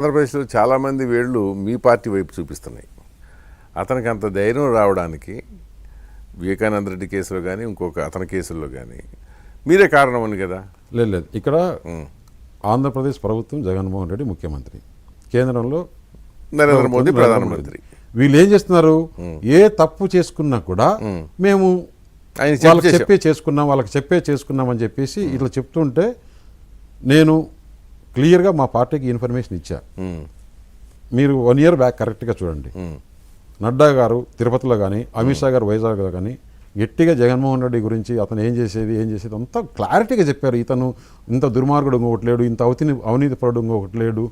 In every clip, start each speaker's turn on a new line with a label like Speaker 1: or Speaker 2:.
Speaker 1: ఆంధ్రప్రదేశ్లో చాలామంది వేళ్ళు మీ పార్టీ వైపు చూపిస్తున్నాయి. అతనికి అంత ధైర్యం రావడానికి వివేకానంద రెడ్డి కేసులో కానీ ఇంకొక అతని కేసుల్లో కానీ మీరే కారణం అని కదా?
Speaker 2: లేదు లేదు. ఇక్కడ ఆంధ్రప్రదేశ్ ప్రభుత్వం జగన్మోహన్ రెడ్డి ముఖ్యమంత్రి. కేంద్రంలో
Speaker 1: నరేంద్ర మోదీ ప్రధానమంత్రి.
Speaker 2: వీళ్ళు ఏం చేస్తున్నారు? ఏ తప్పు చేసుకున్నా కూడా మేము
Speaker 1: ఆయన
Speaker 2: వాళ్ళకి. చెప్పే చేసుకున్నాం వాళ్ళకి చెప్పే చేసుకున్నాం అని చెప్పేసి ఇట్లా చెప్తుంటే నేను క్లియర్గా మా పార్టీకి ఇన్ఫర్మేషన్ ఇచ్చా. మీరు వన్ ఇయర్ బ్యాక్ కరెక్ట్గా చూడండి. నడ్డా గారు తిరుపతిలో కానీ అమిత్ షా గారు వైజాగ్లో కానీ గట్టిగా జగన్మోహన్ రెడ్డి గురించి అతను ఏం చేసేది ఏం చేసేది అంతా క్లారిటీగా చెప్పారు. ఇతను ఇంత దుర్మార్గుడు ఇంకొకటి లేడు ఇంత అవిని అవినీతి పరుడు ఇంకొకటి లేడు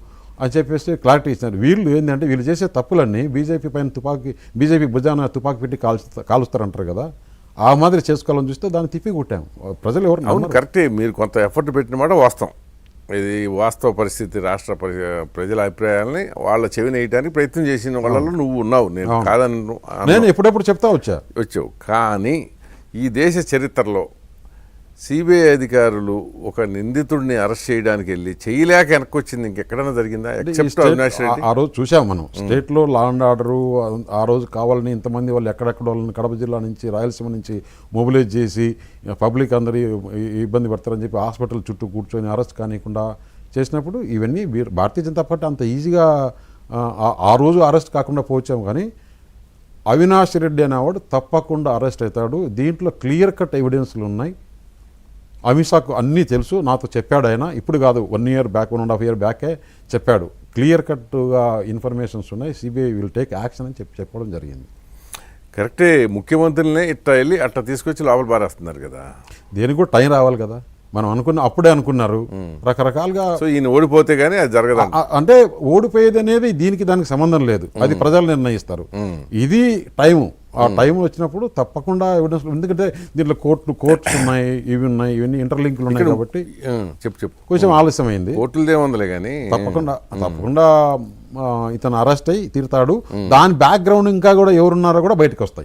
Speaker 2: అని చెప్పేసి క్లారిటీ ఇచ్చినారు. వీళ్ళు ఏంటంటే వీళ్ళు చేసే తప్పులన్నీ బీజేపీ పైన తుపాకీ బీజేపీ భుజాన తుపాకీ పెట్టి కాల్స్తా కాలుస్తారంటారు కదా. ఆ మాదిరి చేసుకోవాలని చూస్తే దాన్ని తిప్పి కొట్టాం. ప్రజలు ఎవరు.
Speaker 1: కరెక్టే. మీరు కొంత ఎఫర్ట్ పెట్టిన మాట వాస్తవం. ఇది వాస్తవ పరిస్థితి రాష్ట్ర పరి- ప్రజల అభిప్రాయాలని వాళ్ళ చెవిని వేయడానికి ప్రయత్నం చేసిన వాళ్ళలో నువ్వు ఉన్నావు. నేను కాదని
Speaker 2: నేను ఎప్పుడెప్పుడు చెప్తా వచ్చా?
Speaker 1: వచ్చావు. కానీ ఈ దేశ చరిత్రలో సిబిఐ అధికారులు ఒక నిందితుడిని అరెస్ట్ చేయడానికి వెళ్ళి చేయలేక వెనక్కి వచ్చింది ఇంకెక్కడైనా జరిగిందా? ఎక్సెప్ట్ అవినాష్
Speaker 2: ఆ-
Speaker 1: రెడ్డి.
Speaker 2: ఆ రోజు చూసాం మనం. స్టేట్లో అండ్ ఆర్డర్ ఆ రోజు కావాలని ఇంతమంది వాళ్ళు ఎక్కడెక్కడ వాళ్ళని కడప జిల్లా నుంచి రాయలసీమ నుంచి మొబిలైజ్ చేసి పబ్లిక్ అందరి ఇబ్బంది పడతారని చెప్పి హాస్పిటల్ చుట్టూ కూర్చొని అరెస్ట్ కానివ్వకుండా చేసినప్పుడు ఇవన్నీ వీరు- భారతీయ జనతా పార్టీ అంత ఈజీగా ఆ రోజు అరెస్ట్ కాకుండా పోవచ్చాము కానీ అవినాష్ రెడ్డి అనేవాడు తప్పకుండా అరెస్ట్ అవుతాడు. దీంట్లో క్లియర్ కట్ ఎవిడెన్స్లు ఉన్నాయి. అమిత్ షాకు అన్నీ తెలుసు నాతో చెప్పాడు ఆయన. ఇప్పుడు కాదు one year back one and half year బ్యాకే చెప్పాడు. క్లియర్ కట్గా ఇన్ఫర్మేషన్స్ ఉన్నాయి సిబిఐ విల్ టేక్ యాక్షన్ అని చెప్పి చెప్పడం జరిగింది.
Speaker 1: కరెక్టే ముఖ్యమంత్రులనే ఇట్లా వెళ్ళి అట్లా తీసుకొచ్చి లోపల పారేస్తున్నారు కదా.
Speaker 2: దేనికి కూడా టైం రావాలి కదా. మనం అనుకున్న అప్పుడే అనుకున్నారు. రకరకాలుగా
Speaker 1: సో ఈయన ఓడిపోతే గానీ అది జరగదంట
Speaker 2: ఆ- అంటే ఓడిపోయేది అనేది దీనికి దానికి సంబంధం లేదు. అది ప్రజలు నిర్ణయిస్తారు. ఇది టైము. ఆ టైం వచ్చినప్పుడు తప్పకుండా ఎవిడెన్స్ ఎందుకంటే దీంట్లో కోర్టు కోర్ట్స్ ఉన్నాయి ఇవి ఉన్నాయి ఇవన్నీ ఇంటర్లింక్లు ఉన్నాయి కాబట్టి
Speaker 1: చెప్పు చెప్పు.
Speaker 2: కొంచెం ఆలస్యమైంది.
Speaker 1: కోర్టులదే ఉందిలే కానీ
Speaker 2: తప్పకుండా తప్పకుండా ఇతను అరెస్ట్ అయ్యి తీరుతాడు. దాని బ్యాక్గ్రౌండ్ ఇంకా కూడా ఎవరున్నారో కూడా బయటకు వస్తాయి.